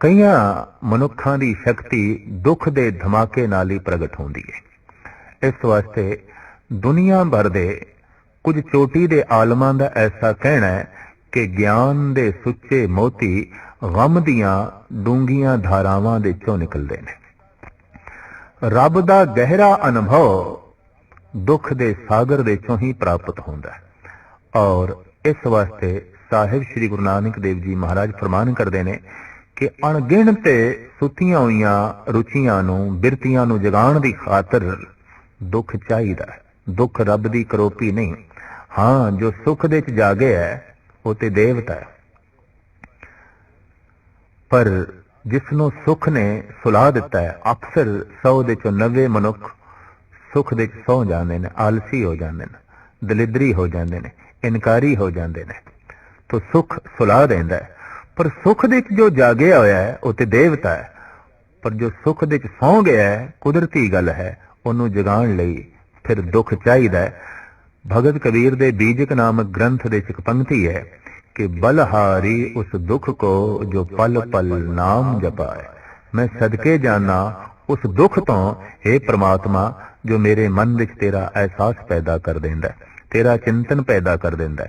ਕਈਆਂ ਮਨੁੱਖਾਂ ਦੀ ਸ਼ਕਤੀ ਦੁੱਖ ਦੇ ਧਮਾਕੇ ਨਾਲ ਹੀ ਪ੍ਰਗਟ ਹੁੰਦੀ ਹੈ। ਇਸ ਵਾਸਤੇ ਦੁਨੀਆ ਭਰ ਦੇ ਕੁਝ ਚੋਟੀ ਦੇ ਆਲਮਾਂ ਦਾ ਐਸਾ ਕਹਿਣਾ ਹੈ ਕਿ ਗਿਆਨ ਦੇ ਸੁੱਚੇ ਮੋਤੀ ਗਮ ਦੀਆਂ ਡੂੰਘੀਆਂ ਧਾਰਾਵਾਂ ਦੇ ਚੋਂ ਨਿਕਲਦੇ ਨੇ। ਰੱਬ ਦਾ ਗਹਿਰਾ ਅਨੁਭਵ ਦੁੱਖ ਦੇ ਸਾਗਰ ਦੇ ਚੋਂ ਹੀ ਪ੍ਰਾਪਤ ਹੁੰਦਾ ਹੈ। ਔਰ ਇਸ ਵਾਸਤੇ ਸਾਹਿਬ ਸ੍ਰੀ ਗੁਰੂ ਨਾਨਕ ਦੇਵ ਜੀ ਮਹਾਰਾਜ ਫਰਮਾਨ ਕਰਦੇ ਨੇ ਕਿ ਅਣਗਿਣਤ ਸੁੱਤੀਆਂ ਹੋਈਆਂ ਰੁਚੀਆਂ ਨੂੰ, ਬਿਰਤੀਆਂ ਨੂੰ ਜਗਾਉਣ ਦੀ ਖਾਤਰ ਦੁੱਖ ਚਾਹੀਦਾ ਹੈ। ਦੁੱਖ ਰੱਬ ਦੀ ਕਰੋਪੀ ਨਹੀਂ। ਹਾਂ, ਜੋ ਸੁੱਖ ਦੇ ਚ ਜਾਗੇ ਹੈ, ਉਹ ਤੇ ਦੇਵਤਾ ਹੈ। ਪਰ ਜਿਸ ਨੂੰ ਸੁਖ ਨੇ ਸੁਲਾ ਦਿੱਤਾ ਹੈ, ਅਕਸਰ 100 ਦੇ ਚੋਂ 90 ਮਨੁੱਖ ਸੁੱਖ ਦੇ ਚ ਸੌ ਜਾਂਦੇ ਨੇ, ਆਲਸੀ ਹੋ ਜਾਂਦੇ ਨੇ, ਦਲਿਦਰੀ ਹੋ ਜਾਂਦੇ ਨੇ, ਇਨਕਾਰੀ ਹੋ ਜਾਂਦੇ ਨੇ। ਤੋ ਸੁੱਖ ਸੁਲਾ ਦਿੰਦਾ ਹੈ। ਪਰ ਸੁੱਖ ਦੇ ਚ ਜੋ ਜਾਗਿਆ ਹੋਇਆ ਹੈ, ਉਹ ਤੇ ਦੇਵਤਾ ਹੈ। ਪਰ ਜੋ ਸੁਖ ਦੇ ਚ ਸੌ ਗਿਆ ਹੈ, ਕੁਦਰਤੀ ਗੱਲ ਹੈ, ਉਹਨੂੰ ਜਗਾਉਣ ਲਈ ਫਿਰ ਦੁੱਖ ਚਾਹੀਦਾ ਹੈ। ਭਗਤ ਕਬੀਰ ਦੇ ਬੀਜਕ ਨਾਮਕ ਗ੍ਰੰਥ ਦੇ ਇੱਕ ਪੰਕਤੀ ਹੈ ਕਿ ਬਲਹਾਰੀ ਉਸ ਦੁੱਖ ਕੋ ਜੋ ਪਲ ਪਲ ਨਾਮ ਜਪਾਏ ਮੈਂ ਸਦਕੇ ਜਾਣਾ ਉਸ ਦੁੱਖ ਤੋਂ हे ਪ੍ਰਮਾਤਮਾ, ਜੋ ਮੇਰੇ ਮਨ ਵਿੱਚ ਤੇਰਾ ਅਹਿਸਾਸ ਪੈਦਾ ਕਰ ਦਿੰਦਾ ਤੇਰਾ ਚਿੰਤਨ ਪੈਦਾ ਕਰ ਦਿੰਦਾ